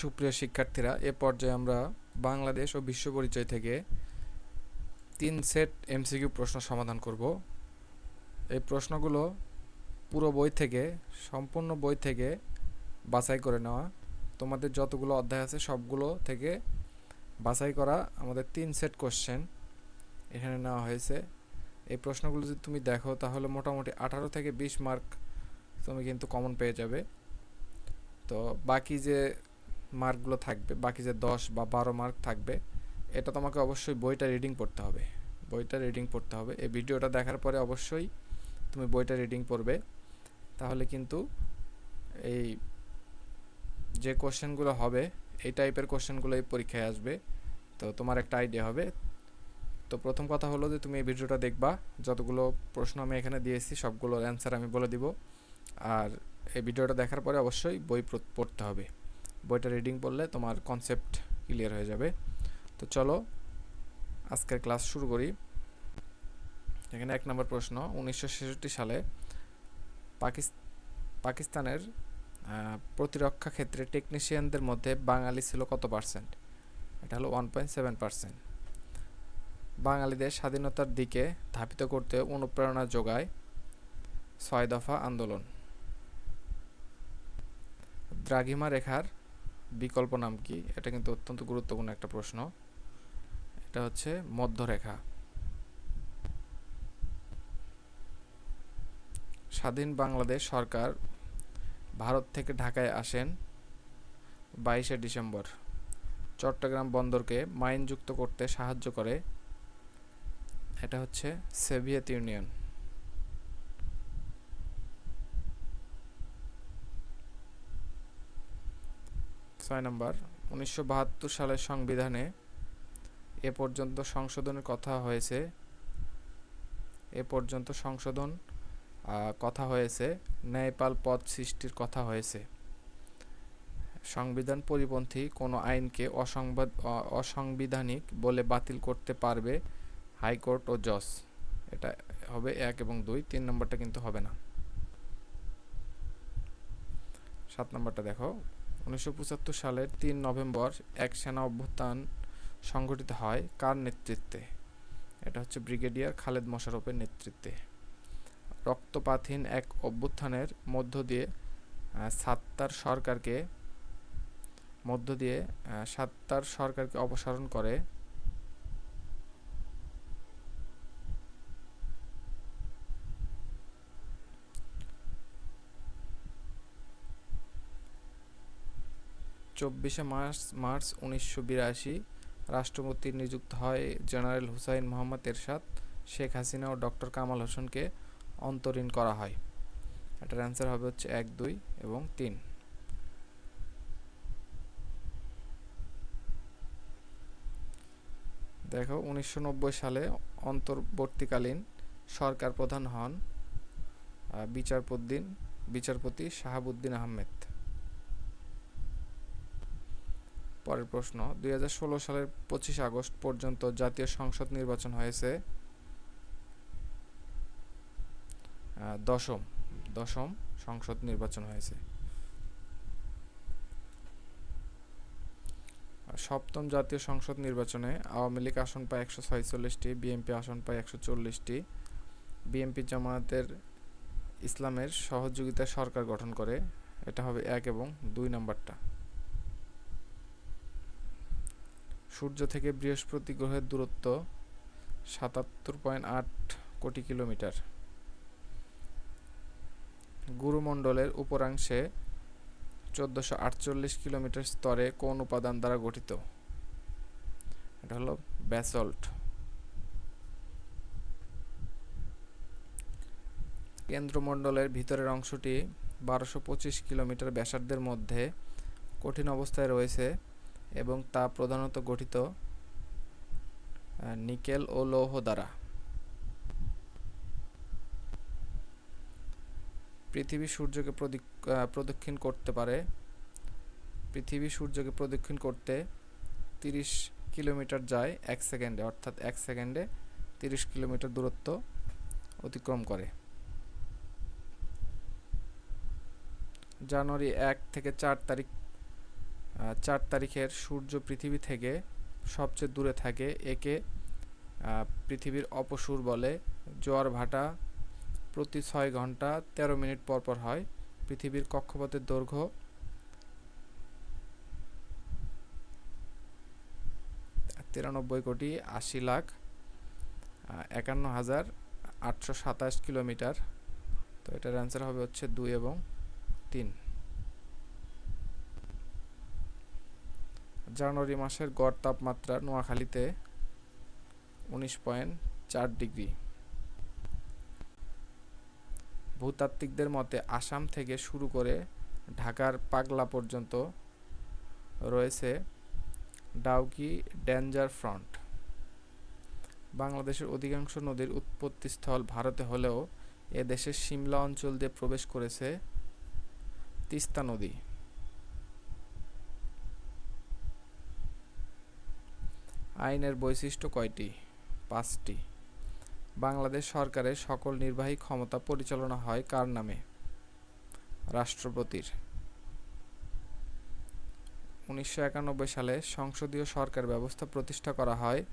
সুপ্রিয় শিক্ষার্থীরা, এ পর্যায়ে আমরা বাংলাদেশ ও বিশ্ব পরিচয় থেকে তিন সেট এমসিকিউ প্রশ্ন সমাধান করব। এই প্রশ্নগুলো পুরো বই থেকে, সম্পূর্ণ বই থেকে বাছাই করে নেওয়া। তোমাদের যতগুলো অধ্যায় আছে, সবগুলো থেকে বাছাই করা আমাদের তিন সেট কোশ্চেন এখানে নেওয়া হয়েছে। এই প্রশ্নগুলো যদি তুমি দেখো, তাহলে মোটামুটি আঠারো থেকে বিশ মার্ক তুমি কিন্তু কমন পেয়ে যাবে। তো বাকি যে মার্কগুলো থাকবে, বাকি যে দশ বা বারো মার্ক থাকবে, এটা তোমাকে অবশ্যই বইটা রিডিং পড়তে হবে। বইটা রিডিং পড়তে হবে। এই ভিডিওটা দেখার পরে অবশ্যই তুমি বইটা রিডিং পড়বে। তাহলে কিন্তু এই যে কোশ্চেনগুলো হবে, এই টাইপের কোশ্চেনগুলো এই পরীক্ষায় আসবে। তো তোমার একটা আইডিয়া হবে। তো প্রথম কথা হলো যে তুমি এই ভিডিওটা দেখবা, যতগুলো প্রশ্ন আমি এখানে দিয়েছি, সবগুলোর অ্যান্সার আমি বলে দিব। আর এই ভিডিওটা দেখার পরে অবশ্যই বই পড়তে হবে। বইটা রিডিং পড়লে তোমার কনসেপ্ট ক্লিয়ার হয়ে যাবে। তো চলো, আজকের ক্লাস শুরু করি। এখানে এক নম্বর প্রশ্ন, উনিশশো ছেষট্টি সালে পাকিস্তানের প্রতিরক্ষা ক্ষেত্রে টেকনিশিয়ানদের মধ্যে বাঙালি ছিল কত পার্সেন্ট এটা হলো ওয়ান পয়েন্ট সেভেন পার্সেন্ট বাঙালিদের স্বাধীনতার দিকে ধাবিত করতে অনুপ্রেরণা যোগায় ছয় দফা আন্দোলন। দ্রাঘিমা রেখার বিকল্প নাম কি? এটা কিন্তু অত্যন্ত গুরুত্বপূর্ণ একটা প্রশ্ন। এটা হচ্ছে মধ্যরেখা। স্বাধীন বাংলাদেশ সরকার ভারত থেকে ঢাকায় আসেন বাইশে ডিসেম্বর। চট্টগ্রাম বন্দরকে মাইনযুক্ত করতে সাহায্য করে। এটা হচ্ছে সোভিয়েত ইউনিয়ন। ছয় নম্বর, উনিশশো বাহাত্তর সালের সংবিধানে এ পর্যন্ত সংশোধনের কথা হয়েছে। এ পর্যন্ত সংশোধন কথা হয়েছে, ন্যায়পাল পদ সৃষ্টির কথা হয়েছে। সংবিধান পরিপন্থী কোনো আইনকে অসংবাদ অসাংবিধানিক বলে বাতিল করতে পারবে হাইকোর্ট ও জজ। এটা হবে এক এবং দুই, তিন নম্বরটা কিন্তু হবে না। সাত নম্বরটা দেখো। উনিশশো পঁচাত্তর সালের তিন নভেম্বর এক সেনা অভ্যুত্থান সংঘটিত হয়। কার নেতৃত্বে? এটা হচ্ছে ব্রিগেডিয়ার খালেদ মোশারফের নেতৃত্বে। রক্তপাতহীন এক অভ্যুত্থানের মধ্য দিয়ে সাত্তার সরকারকে, মধ্য দিয়ে সাত্তার সরকারকে অপসারণ করে চব্বিশে মার্চ মার্চ উনিশশো বিরাশি, রাষ্ট্রপতি নিযুক্ত হয় জেনারেল হুসাইন মোহাম্মদ এরশাদ, শেখ হাসিনা ও ডক্টর কামাল হোসেনকে অন্তরীণ করা হয়। এটার অ্যান্সার হবে হচ্ছে এক, দুই এবং তিন। দেখো, উনিশশো নব্বই সালে অন্তর্বর্তীকালীন সরকার প্রধান হন বিচারপদ্দিন বিচারপতি শাহাবুদ্দিন আহমেদ। পরের প্রশ্ন, দুই হাজার ষোলো সালের পঁচিশ আগস্ট পর্যন্ত জাতীয় সংসদ নির্বাচন হয়েছে? দশম দশম সংসদ নির্বাচন হয়েছে। সপ্তম জাতীয় সংসদ নির্বাচনে আওয়ামী লীগ আসন পায় একশো ছয়চল্লিশটি, বিএনপি আসন পায় একশো চল্লিশটি। বিএনপি জামায়াতের ইসলামের সহযোগিতায় সরকার গঠন করে। এটা হবে এক এবং দুই নাম্বারটা। সূর্য থেকে বৃহস্পতি গ্রহের দূরত্ব সাতাত্তর পয়েন্ট আট কোটি কিলোমিটার। গুরুমণ্ডলের উপরাংশে চোদ্দোশো আটচল্লিশ কিলোমিটার স্তরে কোন উপাদান দ্বারা গঠিত? এটা হলো ব্যাসল্ট। কেন্দ্রমণ্ডলের ভিতরের অংশটি বারোশো পঁচিশ কিলোমিটার ব্যাসার্ধের মধ্যে কঠিন অবস্থায় রয়েছে। এবং তা প্রধানত গঠিত নিকেল ও লৌহ দ্বারা। পৃথিবী সূর্যকে প্রদক্ষিণ করতে পারে। পৃথিবী সূর্যকে প্রদক্ষিণ করতে তিরিশ কিলোমিটার যায় এক সেকেন্ডে, অর্থাৎ এক সেকেন্ডে তিরিশ কিলোমিটার দূরত্ব অতিক্রম করে। জানুয়ারি এক থেকে চার তারিখ চার তারিখের সূর্য পৃথিবী থেকে সবচেয়ে দূরে থাকে, একে পৃথিবীর অপসূর বলে। জোয়ার ভাটা প্রতি ছয় ঘণ্টা তেরো মিনিট পর পর হয়। পৃথিবীর কক্ষপথের দৈর্ঘ্য তিরানব্বই কোটি আশি লাখ একান্ন হাজার আটশো সাতাশ কিলোমিটার। তো এটার অ্যান্সার হবে হচ্ছে দুই এবং তিন। জানুয়ারি মাসের গড় তাপমাত্রা নোয়াখালীতে উনিশ পয়েন্ট চার ডিগ্রি। ভূতাত্ত্বিকদের মতে আসাম থেকে শুরু করে ঢাকার পাগলা পর্যন্ত রয়েছে ডাউকি ডেঞ্জার ফ্রন্ট। বাংলাদেশের অধিকাংশ নদীর উৎপত্তিস্থল ভারতে হলেও এ দেশের সিমলা অঞ্চল দিয়ে প্রবেশ করেছে তিস্তা নদী। আইনের বৈশিষ্ট্য কয়টি? পাঁচটি। বাংলাদেশ সরকারের সকল নির্বাহী ক্ষমতা পরিচালনা হয় কার নামে? রাষ্ট্রপতির। উনিশশো একানব্বই সালে সংসদীয় সরকার ব্যবস্থা প্রতিষ্ঠা করা হয়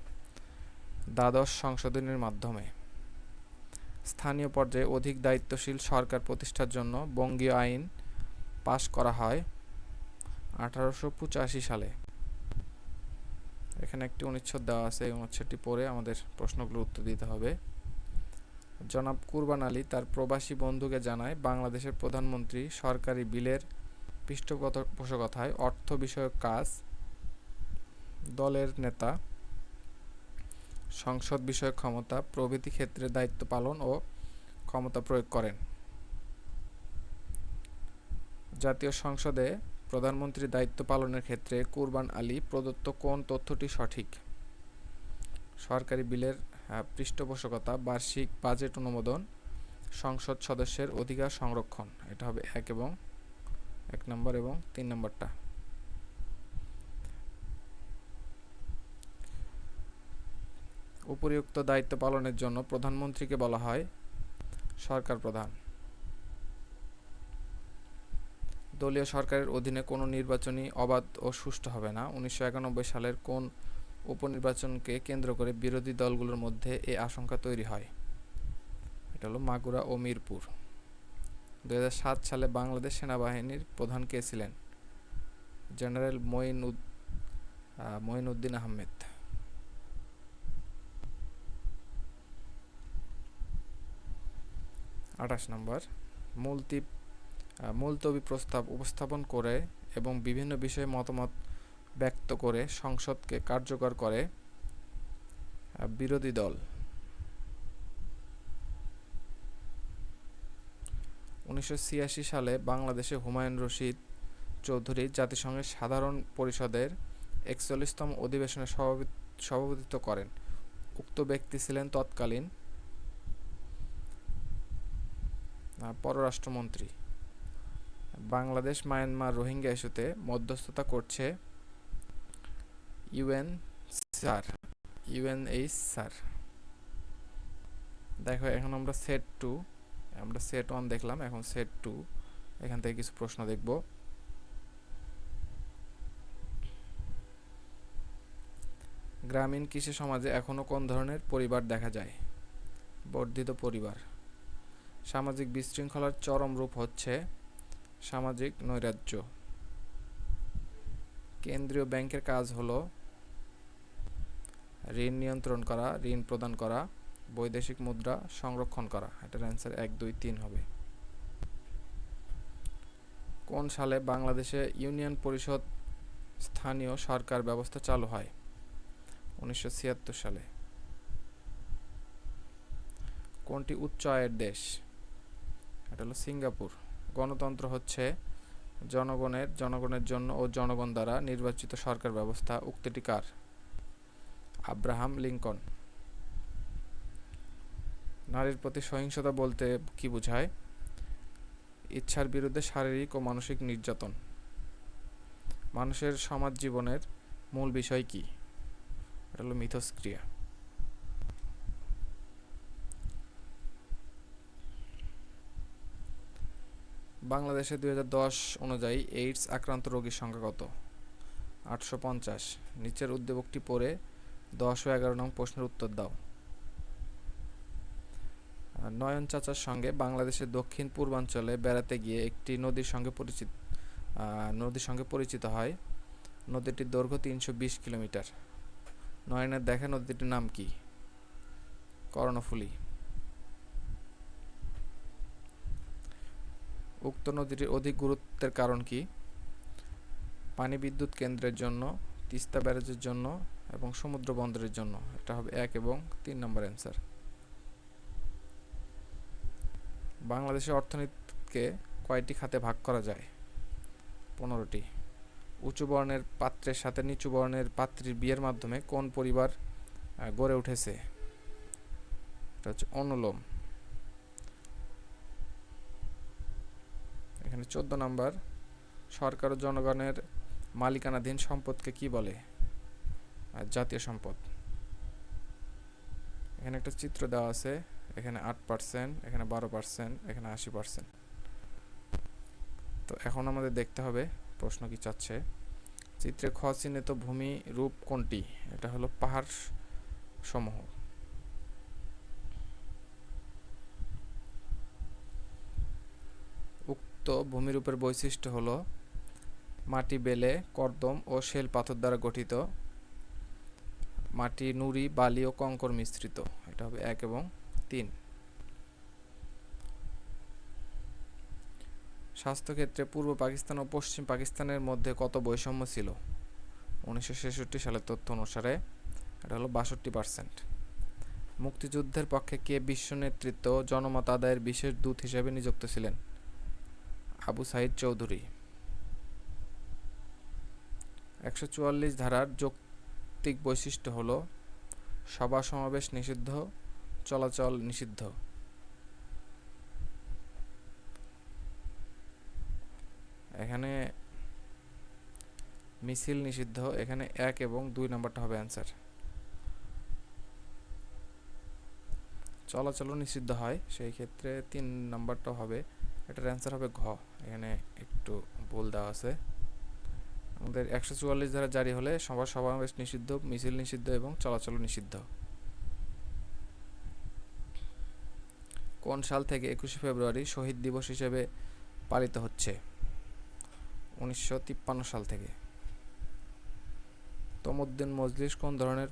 দ্বাদশ সংশোধনীর মাধ্যমে। স্থানীয় পর্যায়ে অধিক দায়িত্বশীল সরকার প্রতিষ্ঠার জন্য বঙ্গীয় আইন পাশ করা হয় আঠারোশো পঁচাশি সালে। এখানে একটি অনুচ্ছেদ দেওয়া আছে, এই অনুচ্ছেদটি পড়ে আমাদের প্রশ্নগুলোর উত্তর দিতে হবে। জনাব কুরবান আলী তার প্রবাসী বন্ধুকে জানায়, বাংলাদেশের প্রধানমন্ত্রী সরকারি বিলের পৃষ্ঠপোষকতায় অর্থ বিষয়ক কাজ দলের নেতা, সংসদ বিষয়ক ক্ষমতা, প্রভৃতি ক্ষেত্রে দায়িত্ব পালন ও ক্ষমতা প্রয়োগ করেন। জাতীয় সংসদে প্রধানমন্ত্রীর দায়িত্ব পালনের ক্ষেত্রে কুরবান আলী প্রদত্ত কোন তথ্যটি সঠিক? সরকারি বিলের আহ, পৃষ্ঠপোষকতা বার্ষিক বাজেট অনুমোদন সংসদ সদস্যের অধিকার সংরক্ষণ। এটা হবে এক এবং এক নম্বর এবং তিন নম্বরটা। উপরিউক্ত দায়িত্ব পালনের জন্য প্রধানমন্ত্রীকে বলা হয় সরকার প্রধান। দলীয় সরকারের অধীনে কোনো নির্বাচনই অবাধ ও সুষ্ঠু হবে না। উনিশশো একানব্বই সালের কোন উপনির্বাচনকে কেন্দ্র করে বিরোধী দলগুলোর মধ্যে এ আশঙ্কা তৈরি হয়? এটা হলো মাগুরা ও মিরপুর। দু হাজার সাত সালে বাংলাদেশ সেনাবাহিনীর প্রধান কে ছিলেন? জেনারেল মঈন উদ আহ, মঈনউদ্দিন আহমেদ। আঠাশ নম্বর আহ, মুলতবি প্রস্তাব উপস্থাপন করে এবং বিভিন্ন বিষয়ে মতামত ব্যক্ত করে সংসদকে কার্যকর করে বিরোধী দল। উনিশশো ছিয়াশি সালে বাংলাদেশে হুমায়ুন রশিদ চৌধুরী জাতিসংঘের সাধারণ পরিষদের একচল্লিশতম অধিবেশনে সভাপতি- সভাপতিত্ব করেন। উক্ত ব্যক্তি ছিলেন তৎকালীন পররাষ্ট্রমন্ত্রী। বাংলাদেশ, মায়ানমার রোহিঙ্গা ইস্যুতে মধ্যস্থতা করছে ইউএন স্যার ইউএনএইচ স্যার। দেখো, এখন আমরা সেট টু, আমরা সেট ওয়ান দেখলাম, এখন সেট টু, এখান থেকে কিছু প্রশ্ন দেখব। গ্রামীণ কৃষি সমাজে এখনও কোন ধরনের পরিবার দেখা যায়? বর্ধিত পরিবার। সামাজিক বিশৃঙ্খলার চরম রূপ হচ্ছে সামাজিক নৈরাজ্য। কেন্দ্রীয় ব্যাংকের কাজ হলো ঋণ নিয়ন্ত্রণ করা, ঋণ প্রদান করা, বৈদেশিক মুদ্রা সংরক্ষণ করা। এটার অ্যান্সার এক, দুই, তিন হবে। কোন সালে বাংলাদেশে ইউনিয়ন পরিষদ স্থানীয় সরকার ব্যবস্থা চালু হয়? উনিশশো ছিয়াত্তর সালে। কোনটি উচ্চ আয়ের দেশ? এটা হলো সিঙ্গাপুর। গণতন্ত্র হচ্ছে জনগণের জনগণের জন্য ও জনগণ দ্বারা নির্বাচিত সরকার ব্যবস্থা। উক্তিটি কার? Abraham Lincoln. নারীর প্রতি সহিংসতা বলতে কি বোঝায়? ইচ্ছার বিরুদ্ধে শারীরিক ও মানসিক নির্যাতন। মানুষের সমাজ জীবনের মূল বিষয় কি? এটা হলো মিথস্ক্রিয়া। বাংলাদেশে দুই হাজার দশ অনুযায়ী এইডস আক্রান্ত রোগীর সংখ্যা কত? আটশো পঞ্চাশ। নিচের উদ্দীপকটি পড়ে দশ ও এগারো নং প্রশ্নের উত্তর দাও। নয়ন চাচার সঙ্গে বাংলাদেশের দক্ষিণ পূর্বাঞ্চলে বেড়াতে গিয়ে একটি নদীর সঙ্গে পরিচিত নদীর সঙ্গে পরিচিত হয়। নদীটির দৈর্ঘ্য তিনশো বিশ কিলোমিটার। নয়নের দেখা নদীটির নাম কি? কর্ণফুলী। উক্ত নদীটির অধিক গুরুত্বের কারণ কি? পানি বিদ্যুৎ কেন্দ্রের জন্য, তিস্তা ব্যারেজের জন্য এবং সমুদ্র বন্দরের জন্য। এটা হবে এক এবং তিন নম্বর অ্যান্সার। বাংলাদেশের অর্থনীতিকে কয়টি খাতে ভাগ করা যায়? পনেরোটি। উঁচু বর্ণের পাত্রের সাথে নিচু বর্ণের পাত্রীর বিয়ের মাধ্যমে কোন পরিবার গড়ে উঠেছে? এটা হচ্ছে অনুলোম। এখানে চোদ্দ নাম্বার, সরকার ও জনগণের মালিকানাধীন সম্পদকে কি বলে? জাতীয় সম্পদ। এখানে একটা চিত্র দেওয়া আছে, এখানে আট পার্সেন্ট, এখানে বারো পার্সেন্ট, এখানে আশি পার্সেন্ট। তো এখন আমাদের দেখতে হবে প্রশ্ন কি চাচ্ছে। চিত্রে খ চিহ্নিত ভূমি রূপ কোনটি? এটা হলো পাহাড় সমূহ। উক্ত ভূমিরূপের বৈশিষ্ট্য হলো মাটি বেলে, কর্দম ও শেল পাথর দ্বারা গঠিত। মাটি নুড়ি, বালি ও কঙ্কর মিশ্রিত। এটা হবে এক এবং তিন। স্বাস্থ্যক্ষেত্রে পূর্ব পাকিস্তান ও পশ্চিম পাকিস্তানের মধ্যে কত বৈষম্য ছিল? উনিশশো ছেষট্টি সালের তথ্য অনুসারে এটা হলো বাষট্টি পার্সেন্ট মুক্তিযুদ্ধের পক্ষে কে বিশ্ব নেতৃত্ব, জনমত আদায়ের বিশেষ দূত হিসেবে নিযুক্ত ছিলেন? আবু সাইদ চৌধুরী। একশো চুয়াল্লিশ ধারার যৌক্তিক বৈশিষ্ট্য হল, সভা সমাবেশ নিষিদ্ধ, চলাচল নিষিদ্ধ। এখানে মিছিল নিষিদ্ধ, এখানে এক এবং দুই নম্বরটা হবে অ্যান্সার। চলাচলও নিষিদ্ধ হয়, সেই ক্ষেত্রে তিন নাম্বারটা হবে এটার অ্যান্সার হবে ঘ। এখানে একটু ভুল দেওয়া আছে। আমাদের একশো চুয়াল্লিশ ধারা জারি হলে সভা সমাবেশ নিষিদ্ধ, মিছিল নিষিদ্ধ এবং চলাচল নিষিদ্ধ। কোন সাল থেকে একুশে ফেব্রুয়ারি শহীদ দিবস হিসেবে পালিত হচ্ছে? উনিশশো তিপ্পান্ন সাল থেকে। তমুদ্দিন মজলিস কোন ধরনের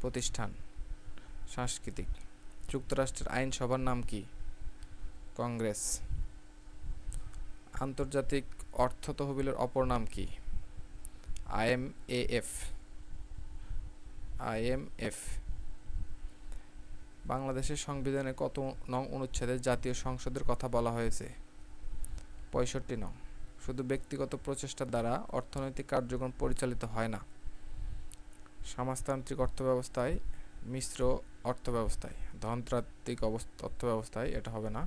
প্রতিষ্ঠান? সাংস্কৃতিক। যুক্তরাষ্ট্রের আইনসভার নাম কি? কংগ্রেস। আন্তর্জাতিক অর্থ তহবিলের অপর নাম কি? আইএমএএফ আইএমএফ বাংলাদেশের সংবিধানে কত নং অনুচ্ছেদে জাতীয় সংসদের কথা বলা হয়েছে? পঁয়ষট্টি নং। শুধু ব্যক্তিগত প্রচেষ্টার দ্বারা অর্থনৈতিক কার্যক্রম পরিচালিত হয় না। সমাজতান্ত্রিক অর্থব্যবস্থায় মিশ্র অর্থব্যবস্থায়, ধনতাত্ত্বিক অবস্থা অর্থব্যবস্থায় এটা হবে না।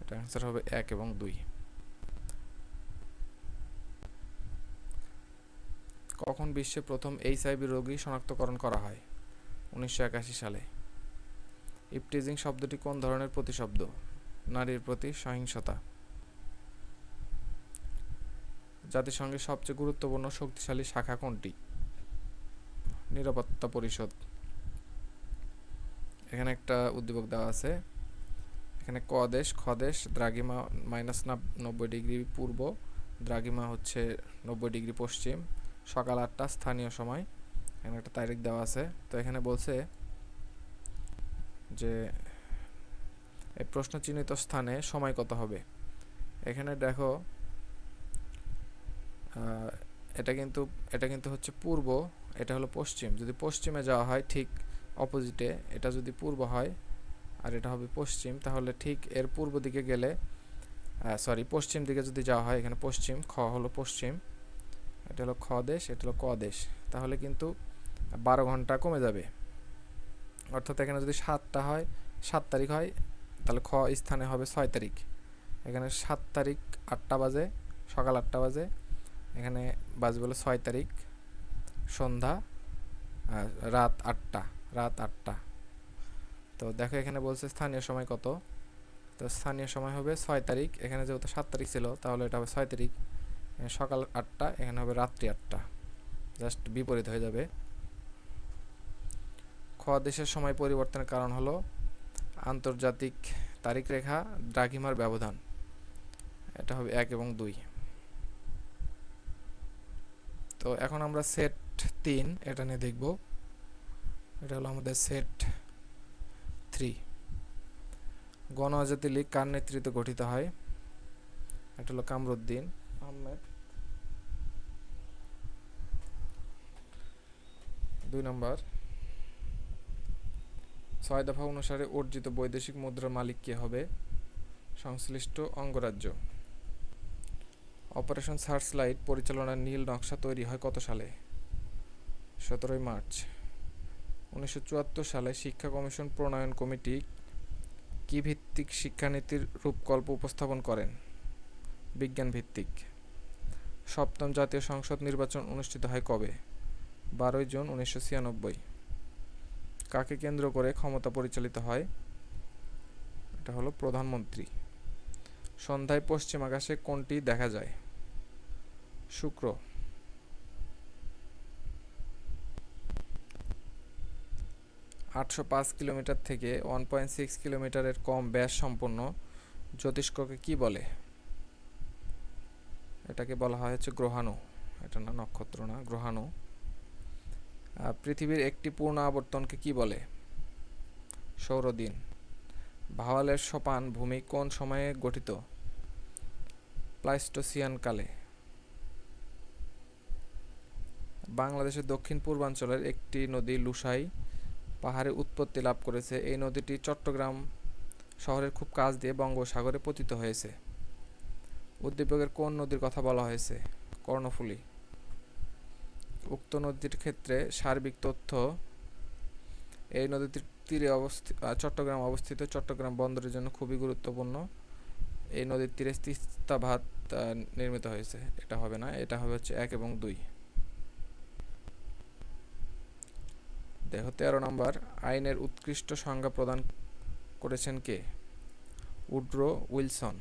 এটা অ্যান্সার হবে এক এবং দুই। কখন বিশ্বে প্রথম এইচআইভি রোগী শনাক্তকরণ করা হয়? উনিশশো একাশি সালে। ইপটিজিং শব্দটি কোন ধরনের প্রতিশব্দ? নারীর প্রতি সহিংসতা। জাতিসংঘের সবচেয়ে গুরুত্বপূর্ণ শক্তিশালী শাখা কোনটি? নিরাপত্তা পরিষদ। এখানে একটা উদ্দীপক দেওয়া আছে। এখানে ক দেশ, খ দেশ দ্রাগিমা মাইনাস নব্বই ডিগ্রি পূর্ব দ্রাগিমা হচ্ছে নব্বই ডিগ্রি পশ্চিম সকাল আটটা, স্থানীয় সময়। এখানে একটা তারিখ দেওয়া আছে। তো এখানে বলছে যে, এই প্রশ্ন চিহ্নিত স্থানে সময় কত হবে? এখানে দেখো এটা কিন্তু এটা কিন্তু হচ্ছে পূর্ব, এটা হলো পশ্চিম। যদি পশ্চিমে যাওয়া হয়, ঠিক অপোজিটে, এটা যদি পূর্ব হয় আর এটা হবে পশ্চিম, তাহলে ঠিক এর পূর্ব দিকে গেলে সরি পশ্চিম দিকে যদি যাওয়া হয়, এখানে পশ্চিম, খ হলো পশ্চিম। এটা হলো খ দেশ, এটা হলো ক দেশ। তাহলে কিন্তু বারো ঘণ্টা কমে যাবে। অর্থাৎ এখানে যদি সাতটা হয়, সাত তারিখ হয়, তাহলে খ স্থানে হবে ছয় তারিখ। এখানে সাত তারিখ আটটা বাজে, সকাল আটটা বাজে। এখানে বাজবে হলো ছয় তারিখ, সন্ধ্যা রাত আটটা রাত আটটা। তো দেখো এখানে বলছে স্থানীয় সময় কত? তো স্থানীয় সময় হবে ছয় তারিখ। এখানে যেহেতু সাত তারিখ ছিল, তাহলে এটা হবে ছয় তারিখ। সকাল আটটা, এখানে হবে রাত্রি আটটা। জাস্ট বিপরীত হয়ে যাবে। খ, দেশের সময় পরিবর্তনের কারণ হলো আন্তর্জাতিক তারিখ রেখা দ্রাঘিমার ব্যবধান। এটা হবে এক এবং দুই। তো এখন আমরা সেট তিন, এটা নিয়ে দেখব। এটা হলো আমাদের সেট থ্রি গণ আজাদি লীগ কার নেতৃত্বে গঠিত হয়? এটা হলো কামরুদ্দিন। আহমেদ। দুই নম্বর। ছয় দফা অনুসারে অর্জিত বৈদেশিক মুদ্রার মালিক কে হবে? সংশ্লিষ্ট অঙ্গরাজ্য। অপারেশন সার্চলাইট পরিচালনার নীল নকশা তৈরি হয় কত সালে? সতেরোই মার্চ। উনিশশো চুয়াত্তর সালে শিক্ষা কমিশন প্রণয়ন কমিটি কি ভিত্তিক শিক্ষানীতির রূপকল্প উপস্থাপন করেন? বিজ্ঞান ভিত্তিক। সপ্তম জাতীয় সংসদ নির্বাচন অনুষ্ঠিত হয় কবে? বারোই জুন উনিশশো ছিয়ানব্বই। কাকে কেন্দ্র করে ক্ষমতা পরিচালিত হয়? এটা হলো প্রধানমন্ত্রী। সন্ধ্যায় পশ্চিম আকাশে কোনটি দেখা যায়? শুক্র। আটশো পাঁচ কিলোমিটার থেকে ওয়ান পয়েন্ট সিক্স কিলোমিটারের কম ব্যাস সম্পন্ন। জ্যোতিষ্ককে কি বলে? এটাকে বলা হয় হচ্ছে গ্রহাণু। এটা না নক্ষত্র না, গ্রহাণু। পৃথিবীর একটি পূর্ণ আবর্তনকে কি বলে? সৌরদিন। ভাওয়ালের সোপান ভূমি কোন সময়ে গঠিত? প্লাইস্টোসিয়ান কালে। বাংলাদেশের দক্ষিণ পূর্বাঞ্চলের একটি নদী লুসাই পাহাড়ে উৎপত্তি লাভ করেছে। এই নদীটি চট্টগ্রাম শহরের খুব কাছ দিয়ে বঙ্গোপসাগরে পতিত হয়েছে। উদ্দীপকের কোন নদীর কথা বলা হয়েছে? কর্ণফুলী। উক্ত নদীর ক্ষেত্রে সার্বিক তথ্য এই নদীর তীরে অবস্থিত চট্টগ্রাম অবস্থিত। চট্টগ্রাম বন্দরের জন্য খুবই গুরুত্বপূর্ণ। এই নদীর তীরে তিস্তা ভাত নির্মিত হয়েছে। এটা হবে না, এটা হবে হচ্ছে এক এবং দুই। দেখো তেরো নম্বর, আইনের উৎকৃষ্ট সংজ্ঞা প্রদান করেছেন কে? Woodrow Wilson.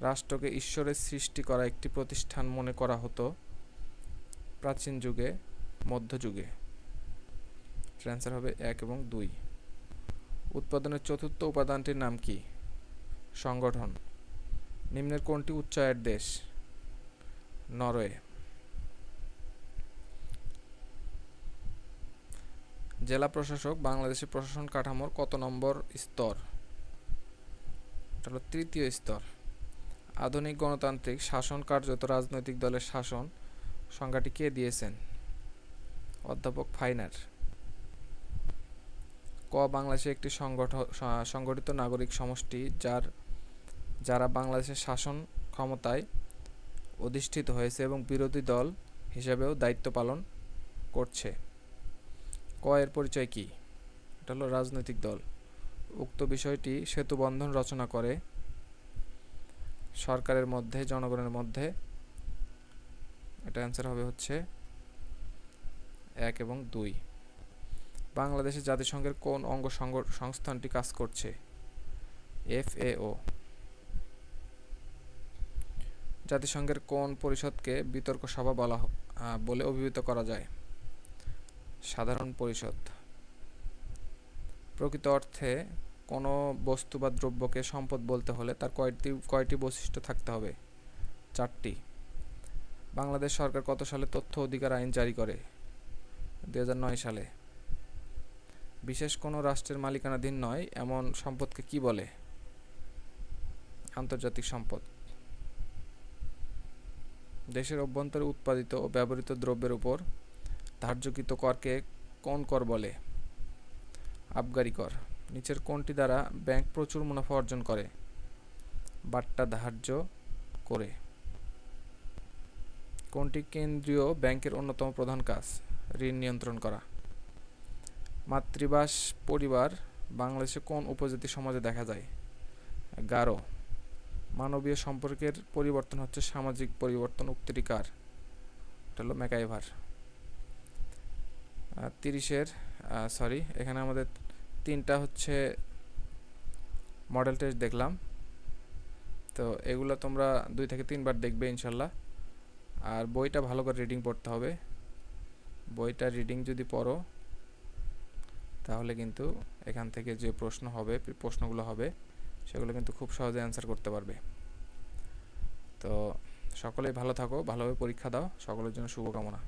রাষ্ট্রকে ঈশ্বরের সৃষ্টি করা একটি প্রতিষ্ঠান মনে করা হতো প্রাচীন যুগে মধ্যযুগে অ্যান্সার হবে এক এবং দুই। উৎপাদনের চতুর্থ উপাদানটির নাম কি? সংগঠন। নিম্নের কোনটি উচ্চায়ের দেশ? নরওয়ে। জেলা প্রশাসক, বাংলাদেশের প্রশাসন কাঠামোর কত নম্বর স্তর? তৃতীয় স্তর। আধুনিক গণতান্ত্রিক শাসন কার্যত রাজনৈতিক দলের শাসন সংজ্ঞাটি কে দিয়েছেন? অধ্যাপক ফাইনার। ক বাংলাদেশে একটি সংগঠন সংগঠিত নাগরিক সমষ্টি যার, যারা বাংলাদেশের শাসন ক্ষমতায় অধিষ্ঠিত হয়েছে এবং বিরোধী দল হিসেবেও দায়িত্ব পালন করছে। ক, এর পরিচয় কি? এটা হলো রাজনৈতিক দল। উক্ত বিষয়টি সেতুবন্ধন রচনা করে সরকারের মধ্যে, জনগণের মধ্যে। এটা অ্যান্সার হবে হচ্ছে এক এবং দুই। বাংলাদেশে জাতিসংঘের কোন অঙ্গ সংস্থানটি কাজ করছে? এফএও। জাতিসংঘের কোন পরিষদকে বিতর্ক সভা বলা বলে অভিহিত করা যায়? সাধারণ পরিষদ। প্রকৃত অর্থে কোনো বস্তু বা দ্রব্যকে সম্পদ বলতে হলে তার কয়টি কয়টি বৈশিষ্ট্য থাকতে হবে? চারটি। বাংলাদেশ সরকার কত সালে তথ্য অধিকার আইন জারি করে? দু হাজার নয় সালে। বিশেষ কোনো রাষ্ট্রের মালিকানাধীন নয়, এমন সম্পদকে কি বলে? আন্তর্জাতিক সম্পদ। দেশের অভ্যন্তরে উৎপাদিত ও ব্যবহৃত দ্রব্যের উপর ধার্যকৃত করকে কোন কর বলে? আবগারি কর। নিচের কোনটি দ্বারা ব্যাংক প্রচুর মুনাফা অর্জন করে। বাট্টা ধার্য করে। কোনটি কেন্দ্রীয় ব্যাংকের অন্যতম প্রধান কাজ, ঋণ নিয়ন্ত্রণ করা। মাতৃবাস পরিবার বাংলাদেশে কোন উপজাতি সমাজে দেখা যায়? গারো। মানবীয় সম্পর্কের পরিবর্তন হচ্ছে সামাজিক পরিবর্তন, উক্তিটি কার? এটা হলো ম্যাকাইভার। তিরিশের সরি এখানে আমাদের তিনটা হচ্ছে মডেল টেস্ট দেখলাম। তো এগুলো তোমরা দুই থেকে তিনবার দেখবে ইনশাল্লাহ। আর বইটা ভালো করে রিডিং পড়তে হবে। বইটা রিডিং যদি পড়ো, তাহলে কিন্তু এখান থেকে যে প্রশ্ন হবে, প্রশ্নগুলো হবে, সেগুলো কিন্তু খুব সহজে অ্যান্সার করতে পারবে। তো সকলেই ভালো থাকো, ভালোভাবে পরীক্ষা দাও, সকলের জন্য শুভকামনা।